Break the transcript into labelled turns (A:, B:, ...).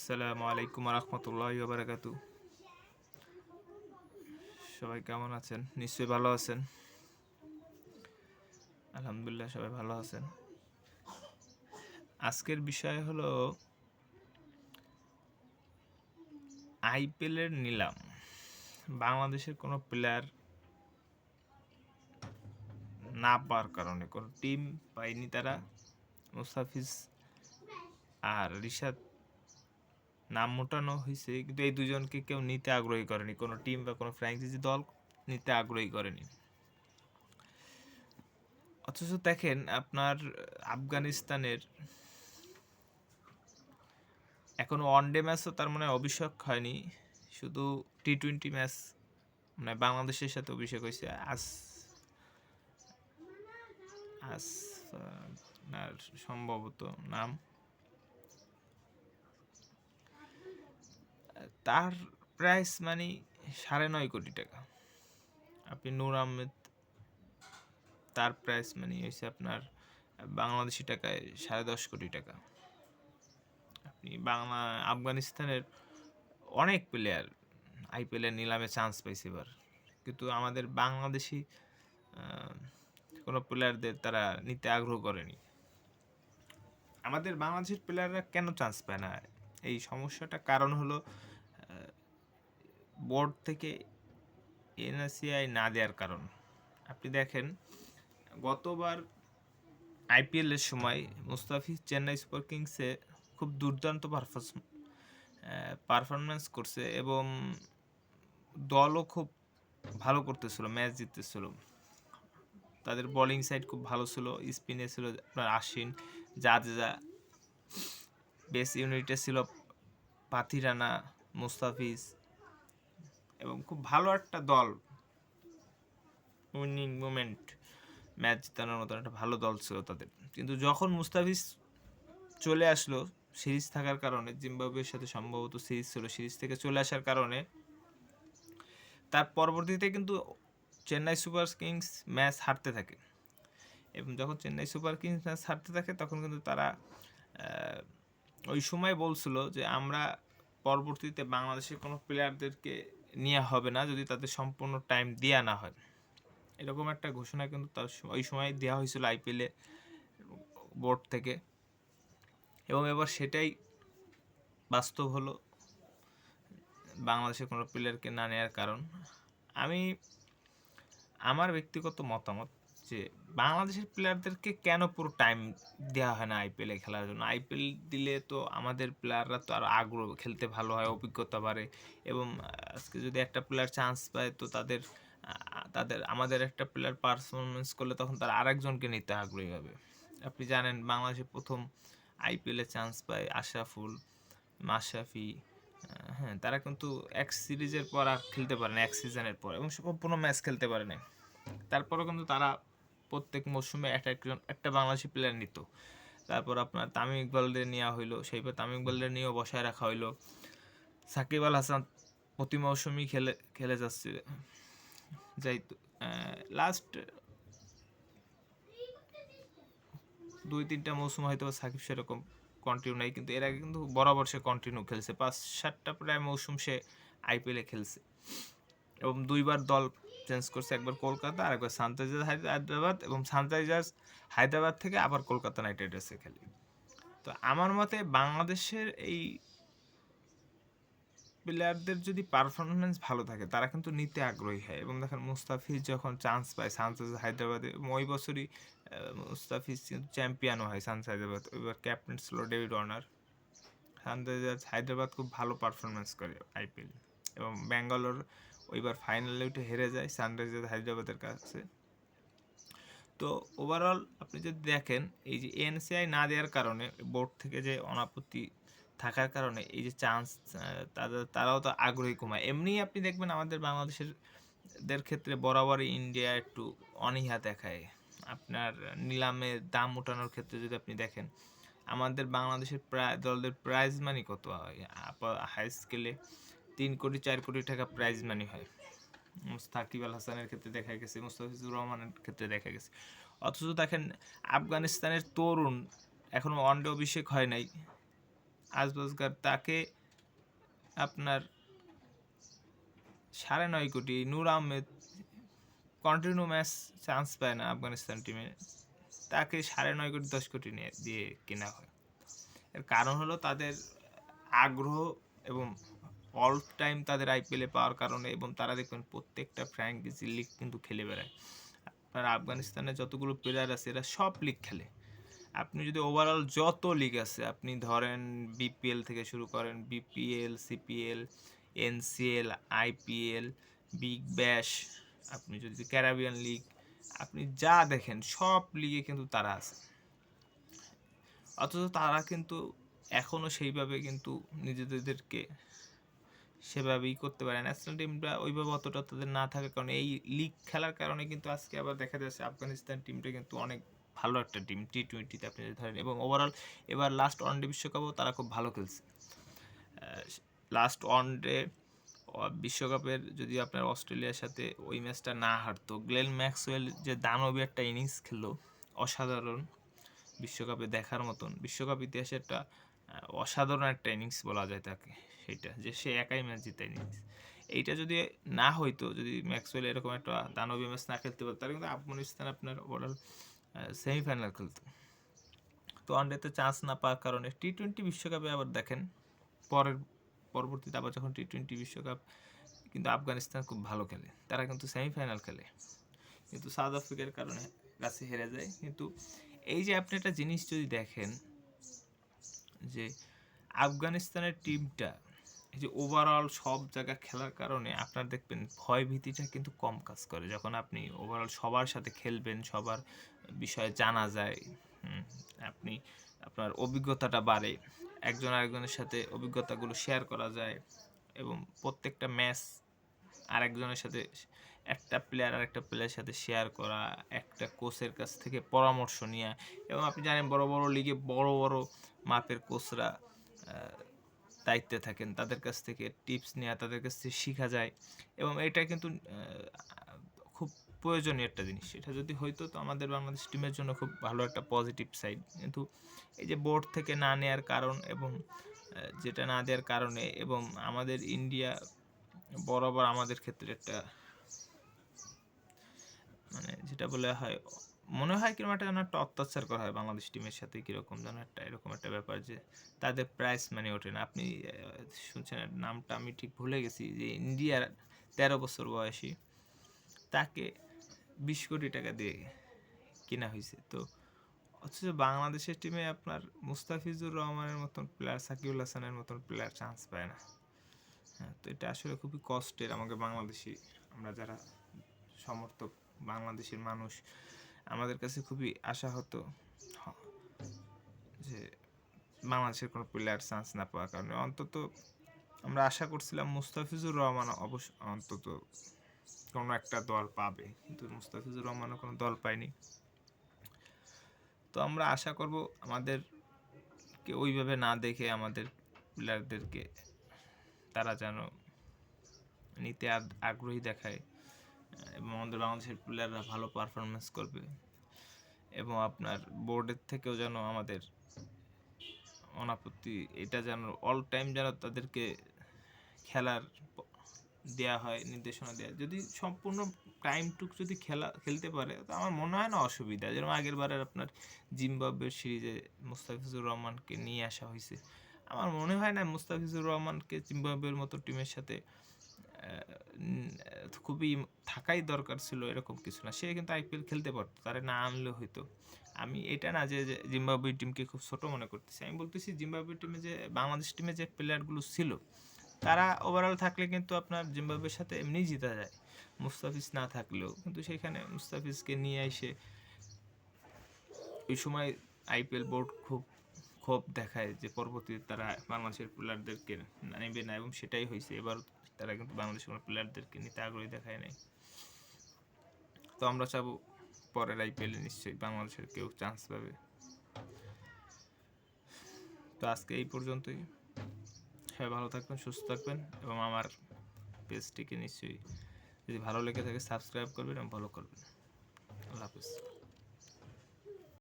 A: আসসালামু আলাইকুম রহমতুল্লাহ বারাকাতু সবাই কেমন আছেন? নিশ্চয়ই ভালো আছেন। আলহামদুলিল্লাহ, সবাই ভালো আছেন। আজকের বিষয় হলো আইপিএলের নিলাম। বাংলাদেশের কোনো প্লেয়ার না পাওয়ার কারণে, কোনো টিম পায়নি তারা, মুস্তাফিজ আর রিশাদ নাম মোটানো হয়েছে কিন্তু এই দুজনকে কেউ নিতে আগ্রহী করেনি। কোনো টিম বা কোনো ফ্র্যাঞ্চাইজি দল নিতে আগ্রহী করেনি। অথচ দেখেন, আপনার আফগানিস্তানের এখনও ওয়ানডে ম্যাচও তার মানে অভিষেক হয়নি। শুধু টি টোয়েন্টি ম্যাচ মানে বাংলাদেশের সাথে অভিষেক হয়েছে। আজ আর সম্ভবত নাম তার প্রাইস মানে সাড়ে নয় কোটি টাকা। আপনি নূর আহমেদ, তার প্রাইস মানে হয়েছে আপনার বাংলাদেশি টাকায় সাড়ে দশ কোটি টাকা। আপনি বাংলা, আফগানিস্তানের অনেক প্লেয়ার আইপিএলের নিলামে চান্স পাইছে এবার। কিন্তু আমাদের বাংলাদেশি কোনো প্লেয়ারদের তারা নিতে আগ্রহ করেনি। আমাদের বাংলাদেশের প্লেয়াররা কেন চান্স পায় না? এই সমস্যাটা কারণ হলো বোর্ড থেকে এনএসিআই না দেওয়ার কারণ। আপনি দেখেন, গতবার আইপিএলের সময় মুস্তাফিজ চেন্নাই সুপার কিংসে খুব দুর্দান্ত পারফরমেন্স করছে এবং দলও খুব ভালো করতেছিল ম্যাচ জিততেছিল। তাদের বোলিং সাইড খুব ভালো ছিল স্পিনে ছিল আপনার আশ্বিন, জাদেজা বেস ইউনিটে ছিল পাথিরানা, মুস্তাফিজ এবং খুব ভালো একটা দল। উইনিং মুমেন্ট, ম্যাচ জেতানোর মতো একটা ভালো দল ছিল তাদের। কিন্তু যখন মুস্তাফিজ চলে আসলো, সিরিজ থাকার কারণে, জিম্বাবুয়ের সাথে সম্ভবত সিরিজ ছিল, সিরিজ থেকে চলে আসার কারণে, তার পরবর্তীতে কিন্তু চেন্নাই সুপার কিংস ম্যাচ হারতে থাকে। এবং যখন চেন্নাই সুপার কিংস ম্যাচ হারতে থাকে, তখন কিন্তু তারা ওই সময় বলছিল যে, আমরা পরবর্তীতে বাংলাদেশের কোনো প্লেয়ারদেরকে নেওয়া হবে না যদি তাদের সম্পূর্ণ টাইম দেওয়া না হয়। এরকম একটা ঘোষণা কিন্তু তার ওই সময় দেওয়া হয়েছিল আইপিএলে বোর্ড থেকে। এবং এবার সেটাই বাস্তব হলো বাংলাদেশের কোনো প্লেয়ারকে না নেওয়ার কারণ। আমি, আমার ব্যক্তিগত মতামত যে বাংলাদেশের প্লেয়ারদেরকে কেন পুরো টাইম দেওয়া হয় না আইপিএলে খেলার জন্য? আইপিএল দিলে তো আমাদের প্লেয়াররা তো আরও আগ্রহ, খেলতে ভালো হয়, অভিজ্ঞতা বাড়ে এবং আজকে যদি একটা প্লেয়ার চান্স পায় তো তাদের তাদের আমাদের একটা প্লেয়ার পারফরমেন্স করলে তখন তার আরেকজনকে নিতে আগ্রহী হবে। আপনি জানেন বাংলাদেশে প্রথম আইপিএলে চান্স পায় আশরাফুল, মাশরাফি হ্যাঁ তারা কিন্তু এক সিরিজের পর আর খেলতে পারে না, এক সিজনের পর এবং সম্পূর্ণ ম্যাচ খেলতে পারে না তারপরেও কিন্তু তারা প্রত্যেক মৌসুমে একটা একজন একটা বাংলাদেশি প্লেয়ার নিত। তারপর আপনার তামিম ইকবালদের নেওয়া হইল সেইবার তামিম ইকবালদের নিয়েও বসায় রাখা হইল। সাকিব আল হাসান প্রতি মৌসুমই খেলে খেলে যাচ্ছে। যাই লাস্ট দুই তিনটা মৌসুম হয়তো সাকিব সেরকম কন্টিনিউ নাই, কিন্তু এর আগে কিন্তু বরাবর সে কন্টিনিউ খেলছে। পাঁচ সাতটা প্রায় মৌসুম সে আইপিএলে খেলছে। এবং দুইবার দল চেঞ্জ করছে একবার কলকাতা আর একবার সানরাইজার্স হায়দ্রাবাদ এবং সানরাইজার্স হায়দ্রাবাদ থেকে আবার কলকাতা নাইট রাইডার্সে খেলে। তো আমার মতে বাংলাদেশের এই প্লেয়ারদের যদি পারফরমেন্স ভালো থাকে, তারা কিন্তু নিতে আগ্রহী হয়। এবং দেখেন মুস্তাফিজ যখন চান্স পায় সানরাইজার্স হায়দ্রাবাদে ওই বছরই মুস্তাফিজ কিন্তু চ্যাম্পিয়নও হয় সানরাইজার্স হায়দ্রাবাদ। এবার ক্যাপ্টেন ছিল ডেভিড ওয়ার্নার। সানরাইজার্স হায়দ্রাবাদ খুব ভালো পারফরমেন্স করে আইপিএল এবং ব্যাঙ্গালোর ওইবার ফাইনালে উঠে হেরে যায় সানরাইজার্স হায়দ্রাবাদের কাছে। তো ওভারঅল আপনি যদি দেখেন, এই যে এনসিআই না দেওয়ার কারণে বোর্ড থেকে যে অনাপত্তি থাকার কারণে, এই যে চান্স তাদের তারাও তো আগ্রহী কমায়। এমনিই আপনি দেখবেন আমাদের বাংলাদেশের ক্ষেত্রে বরাবরই ইন্ডিয়া একটু অনীহা দেখায়। আপনার নিলামে দাম উঠানোর ক্ষেত্রে যদি আপনি দেখেন, আমাদের বাংলাদেশের প্রায়, দলদের প্রাইজ মানি কত হয়? হাই স্কেলে তিন কোটি, চার কোটি টাকা প্রাইজ মানি হয়। সাকিব আল হাসানের ক্ষেত্রে দেখা গেছে, মুস্তাফিজুর রহমানের ক্ষেত্রে দেখা গেছে। অথচ দেখেন, আফগানিস্তানের তরুণ এখনও ওয়ানডে অভিষেক হয় নাই। আজবাজগার তাকে আপনার সাড়ে নয় crore, Noor Ahmed continue match chance পায় না আফগানিস্তান টিমে তাকে সাড়ে নয় কোটি, দশ কোটি নিয়ে, দিয়ে কেনা হয়। এর কারণ হলো তাদের আগ্রহ এবং অল টাইম তাদের আইপিএলে পাওয়ার কারণে এবং তারা দেখবেন প্রত্যেকটা ফ্র্যাঙ্কিজি লিগ কিন্তু খেলে বেড়ায়। আপনার আফগানিস্তানে যতগুলো প্লেয়ার আছে, এরা সব লিগ খেলে। আপনি যদি ওভারঅল যত লিগ আছে, আপনি ধরেন বিপিএল থেকে শুরু করেন BPL CPL NCL IPL big bash আপনি যদি ক্যারাবিয়ান লিগ আপনি যা দেখেন, সব লিগে কিন্তু তারা আছে। অথচ তারা কিন্তু এখনও সেইভাবে কিন্তু নিজেদেরকে সেভাবেই করতে পারে। ন্যাশনাল টিমটা ওইভাবে অতটা তাদের না থাকার কারণে এই লিগ খেলার কারণে কিন্তু আজকে আবার দেখা যাচ্ছে আফগানিস্তান টিমটা কিন্তু অনেক ভালো একটা টিম টি টোয়েন্টিতে আপনি যদি ধরেন এবং ওভারঅল এবার লাস্ট ওয়ানডে বিশ্বকাপও তারা খুব ভালো খেলছে। লাস্ট ওয়ানডে বিশ্বকাপের যদি আপনার অস্ট্রেলিয়ার সাথে ওই ম্যাচটা না হারতো, গ্লেন ম্যাক্সওয়েল যে দানবী একটা ইনিংস খেললো, অসাধারণ। বিশ্বকাপে দেখার মতন। বিশ্বকাপ ইতিহাসে একটা অসাধারণ একটা ইনিংস বলা যায় তাকে সেটা যে সে একাই ম্যাচ জিতে ইনিংস এইটা যদি না হইতো, যদি ম্যাক্সওয়েল এরকম একটা দানবী ম্যাচ না খেলতে পারতো, তাহলে কিন্তু আফগানিস্তান আপনার ওভারঅল সেমিফাইনাল খেলতো। তো ওয়ানডেতে চান্স না পাওয়ার কারণে টি টোয়েন্টি বিশ্বকাপে আবার দেখেন, পরের, পরবর্তীতে আবার যখন টি টোয়েন্টি বিশ্বকাপ, কিন্তু আফগানিস্তান খুব ভালো খেলে। তারা কিন্তু সেমিফাইনাল খেলে। কিন্তু সাউথ আফ্রিকার কারণে কাছে হেরে যায়। কিন্তু এই যে আপনি একটা জিনিস যদি দেখেন যে আফগানিস্তানের টিমটা এই যে ওভারঅল সব জায়গা খেলার কারণে আপনার দেখবেন ভয় ভীতিটা কিন্তু কম কাজ করে। যখন আপনি ওভারঅল সবার সাথে খেলবেন, সবার বিষয়ে জানা যায় আপনি, আপনার অভিজ্ঞতাটা বাড়ে, একজন আরেকজনের সাথে অভিজ্ঞতাগুলো শেয়ার করা যায় এবং প্রত্যেকটা ম্যাচ আরেকজনের সাথে একটা প্লেয়ার আর একটা প্লেয়ারের সাথে শেয়ার করা, একটা কোচের কাছ থেকে পরামর্শ নেওয়া এবং আপনি জানেন বড় বড় লিগে বড় বড় মাপের কোচরা দায়িত্বে থাকেন, তাদের কাছ থেকে টিপস নেওয়া তাদের কাছ থেকে শেখা যায় এবং এটা কিন্তু খুব প্রয়োজনীয় একটা জিনিস। এটা যদি হইতো তো আমাদের বাংলাদেশ টিমের জন্য খুব ভালো একটা পজিটিভ সাইড কিন্তু এই যে বোর্ড থেকে না নেয়ার কারণ এবং যেটা না দেওয়ার কারণে এবং আমাদের ইন্ডিয়া বরাবর আমাদের ক্ষেত্রে একটা মানে যেটা বলে হয়, মনে হয় কীরকম একটা যেন একটা অত্যাচার করা হয় বাংলাদেশ টিমের সাথে, কীরকম যেন একটা, এরকম একটা ব্যাপার যে তাদের প্রাইস মানে ওঠে না। আপনি শুনছেন নামটা, আমি ঠিক ভুলে গেছি যে ইন্ডিয়ার তেরো বছর বয়সী, তাকে বিশ কোটি টাকা দিয়ে কেনা হয়েছে। তো অথচ বাংলাদেশের টিমে আপনার মুস্তাফিজুর রহমানের মতন প্লেয়ার সাকিউল হাসানের মতন প্লেয়ার চান্স পায় না। হ্যাঁ তো এটা আসলে খুবই কষ্টের আমাকে বাংলাদেশি, আমরা যারা সমর্থক বাংলাদেশের মানুষ, আমাদের কাছে খুবই আশা হতো যে বাংলাদেশের কোনো প্লেয়ার চান্স না পাওয়ার কারণে। অন্তত আমরা আশা করছিলাম মুস্তাফিজুর রহমান অবশ্য অন্তত কোনো একটা দল পাবে, কিন্তু মুস্তাফিজুর রহমানও কোনো দল পায়নি। তো আমরা আশা করব আমাদেরকে ওইভাবে না দেখে আমাদের প্লেয়ারদেরকে তারা যেন নিতে আগ- আগ্রহী দেখায়। এবং আমাদের বাংলাদেশের প্লেয়াররা ভালো পারফরমেন্স করবে। এবং আপনার বোর্ডের থেকেও যেন আমাদের অনাপত্তি, এটা যেন অল টাইম যেন তাদেরকে খেলার দেয়া হয়, নির্দেশনা দেয়া যদি সম্পূর্ণ টাইমটুক যদি খেলা, খেলতে পারে, তো আমার মনে হয় না অসুবিধা। যেরকম আগের বারের আপনার জিম্বাবুয়ের সিরিজে মুস্তাফিজুর রহমানকে নিয়ে আসা হয়েছে, আমার মনে হয় না মুস্তাফিজুর রহমানকে জিম্বাবুয়ের মতো টিমের সাথে খুবই থাকাই দরকার ছিল এরকম কিছু না। সে কিন্তু আইপিএল খেলতে পারতো, তারা না আনলে হইতো। আমি এটা না যে জিম্বাবুয়ে টিমকে খুব ছোট মনে করতেছি। আমি বলতেছি জিম্বাবুয়ে টিমে যে, বাংলাদেশ টিমে যে প্লেয়ারগুলো ছিল, তারা ওভারঅল থাকলে কিন্তু আপনার জিম্বাবুয়ের সাথে এমনিই জিতা যায়। মুস্তাফিজ না থাকলেও, কিন্তু সেখানে মুস্তাফিজকে নিয়ে এসে ওই সময় আইপিএল বোর্ড খুব ক্ষোভ দেখায় যে পরবর্তীতে তারা বাংলাদেশের প্লেয়ারদেরকে নেবে না, এবং সেটাই হয়েছে। এবার তারা কিন্তু বাংলাদেশের কোনো প্লেয়ারদেরকে নিতে আগ্রহী দেখায় নাই। তো আমরা চাবো পরের আইপিএলে নিশ্চয়ই বাংলাদেশের কেউ চান্স পাবে। তো আজকে এই পর্যন্তই। সবাই ভালো থাকবেন, সুস্থ থাকবেন এবং আমার পেজটিকে নিশ্চয়ই যদি ভালো লেগে থাকে সাবস্ক্রাইব করবেন এবং ফলো করবেন। আল্লাহ হাফিজ।